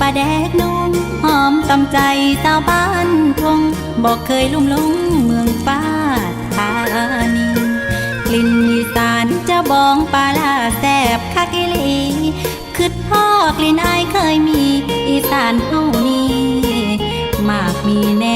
ปลาแดกนุ่มหอมตำใจสาวบ้านทงบอกเคยลุ่มลงเมืองฟ้าธานีกลิ่นอีสานจะบองปลาลาแสบคักอีลีคือพ่อกลิ่นอายเคยมี อีสานเฮานี้มากมีแน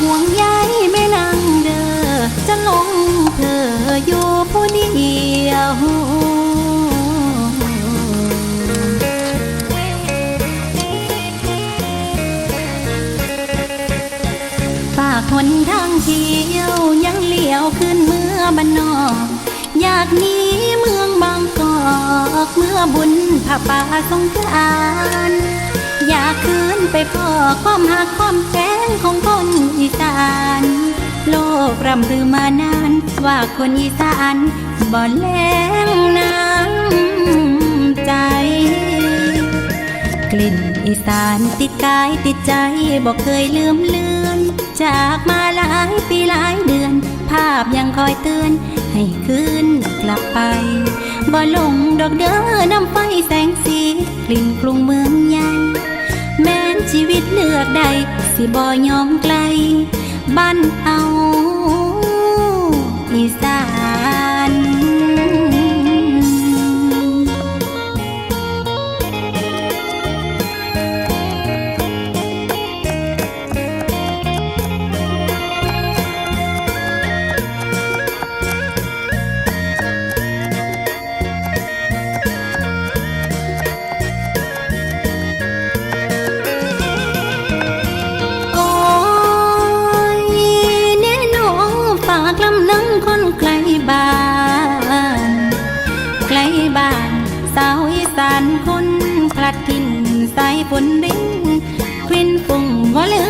ห่วงใยแม่นางเดอจะลงเธออยู่ผู้เดียวฝากหนทางเที่ยวยังเลี้ยวขึ้นเมื่อบ้านนอกอยากหนีเมืองบางกอก เมื่อบุญผาป่าสงกรานต์ อยากคืนไปพ่อความหักความแค้นของคนอีสาน โลกรำรือมานาน ว่าคนอีสานบ่แลงน้ำใจ กลิ่นอีสานติดกายติดใจบอกเคยลืมเลือน จากมาหลายปีหลายเดือน ภาพยังคอยเตือน ให้คืนกลับไปบ่ลงดอกเด้อน้ำไฟแสงสี กลิ่นกรุงเมือง เลือกใดสิบ่ยอมไกล บ้านเอาอีสาน กลำนังคนไกลบ้าน ไกลบ้าน สาวอีสานคนพลัดถิ่นสายฝนรินกลิ่นฝุ่งว่าลืมทุ่งกลิ่